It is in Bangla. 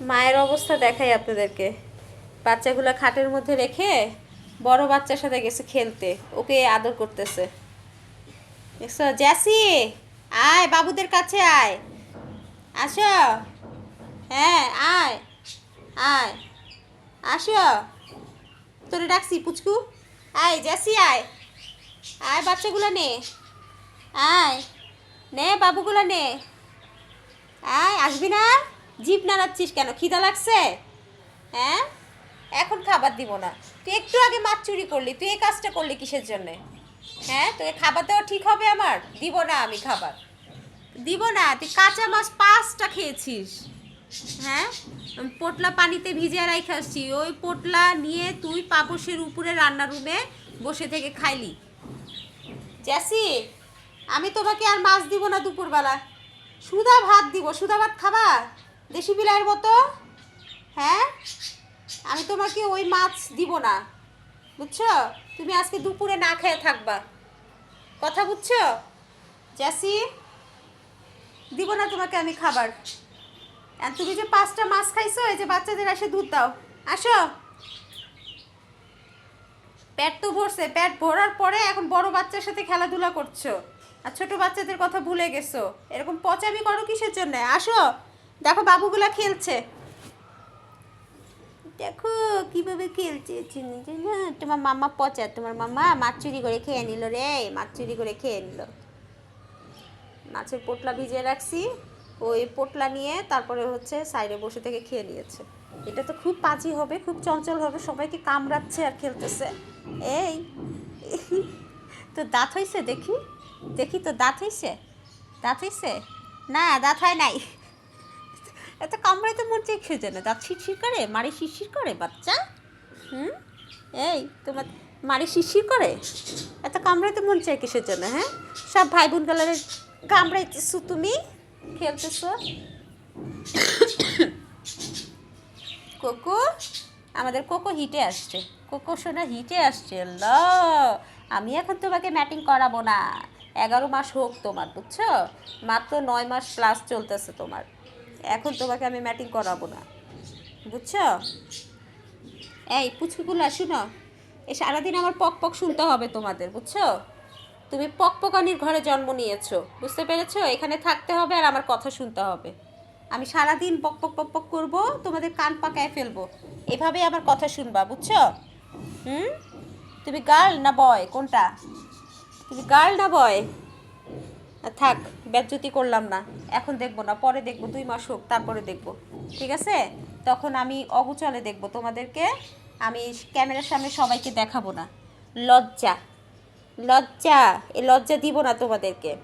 মায়ের অবস্থা দেখাই আপনাদেরকে। বাচ্চাগুলো খাটের মধ্যে রেখে বড় বাচ্চার সাথে গেছে খেলতে। ওকে আদর করতেছে। জ্যাসি, আয়, বাবুদের কাছে আয়। আসো। হ্যাঁ আয় আয়। আসো। তোরে ডাকছি, পুচকু। আয়, জ্যাসি, আয়। আয়, বাচ্চাগুলো নে। আয়। নে, বাবুগুলো নে। আয় আসবি না? জিভ নাড়াচ্ছিস কেন? খিদা লাগছে? হ্যাঁ? এখন খাবার দিব না। তুই একটু আগে মাছ চুরি করলি। তুই এই কাজটা করলি কিসের জন্যে? হ্যাঁ? তোকে খাবার দেওয়া ঠিক হবে আমার? দিব না আমি খাবার। দিব না। তুই কাঁচা মাছ পাঁচটা খেয়েছিস। হ্যাঁ? পোটলা পানিতে ভিজিয়ে রাখে আসছি। ওই পোটলা নিয়ে তুই পাপসের উপরে রান্না রুমে বসে থেকে খাইলি। জ্যাসি, আমি তোমাকে আর মাছ দিব না দুপুরবেলা। সুদা ভাত দিব সুদা ভাত খাবা দেশি বিলাইয়ের মতো? হ্যাঁ? আমি তোমাকে ওই মাছ দিব না, বুঝছ? তুমি আজকে দুপুরে না খেয়ে থাকবা। কথা বুঝছ? জ্যাসি, দিব না তোমাকে আমি খাবার। আর তুমি যে পাঁচটা মাছ খাইছো, এই যে বাচ্চাদের এসে দুধ দাও। আসো। পেট তো ভরছে, পেট ভরার পরে এখন বড় বাচ্চার সাথে খেলাধুলা করছ। আর ছোট বাচ্চাদের কথা ভুলে গেছো? এরকম পচামি করো কিসের জন্য? আসো। দেখো বাবুগুলা খেলছে। দেখো কীভাবে খেলছে। তোমার মামা পচা, তোমার মামা মাছ চুরি করে খেয়ে নিল রে, মাছ চুরি করে খেয়ে নিল। মাছের পোটলা ভিজিয়ে রাখছি। ওই পোটলা নিয়ে তারপরে হচ্ছে সাইডে বসে থেকে খেয়ে নিয়েছে। এটা তো খুব পাজি হবে, খুব চঞ্চল হবে, সবাইকে কামড়াচ্ছে আর খেলতেছে। এই তো দাঁত হয়েছে দেখি। দেখি তো দাঁত হয়েছে দাঁত হয়েছে না, দাঁত হয় নাই। এত কামড়াইতে মন চেয়ে খেয়ে না দাঁত শিরশির করে? মারি শিরশির করে, বাচ্চা? হুম? এই, তোমার মারি শিরশির করে? এত কামড়াইতে মন চাই কিসের জন্য হ্যাঁ? সব ভাই বোন কালারের কামড়াইতেছো তুমি? খেলতেছো? কোকো? আমাদের কোকো হিটে আসছে। কোকো সোনা হিটে আসছে। আল্লাহ আমি এখন তোমাকে ম্যাটিং করাবো না। এগারো মাস হোক তোমার, বুঝছ? মাত্র নয় মাস ক্লাস চলতেছে তোমার। এখন তোমাকে আমি ম্যাটিং করাবো না, বুঝছ? এই পুচকুগুলো, শুনো। এ সারাদিন আমার পক পক শুনতে হবে তোমাদের, বুঝছ? তুমি পক পকপকানির ঘরে জন্ম নিয়েছো, বুঝতে পেরেছ? এখানে থাকতে হবে আর আমার কথা শুনতে হবে। আমি সারাদিন পক পক পক পক করব, তোমাদের কান পাকায় ফেলব। এভাবে আমার কথা শুনবা, বুঝছ? হুম? তুমি গার্ল না বয় কোনটা? গার্ল না বয়? থাক ব্যাজ্যুতি করলাম না। এখন দেখব না, পরে দেখব, দুই মাস হোক, তারপরে দেখব। ঠিক আছে? তখন আমি অগুচলে দেখব তোমাদেরকে। আমি ক্যামেরার সামনে সবাইকে দেখাবো না। লজ্জা। লজ্জা। এ লজ্জা দিব না তোমাদেরকে।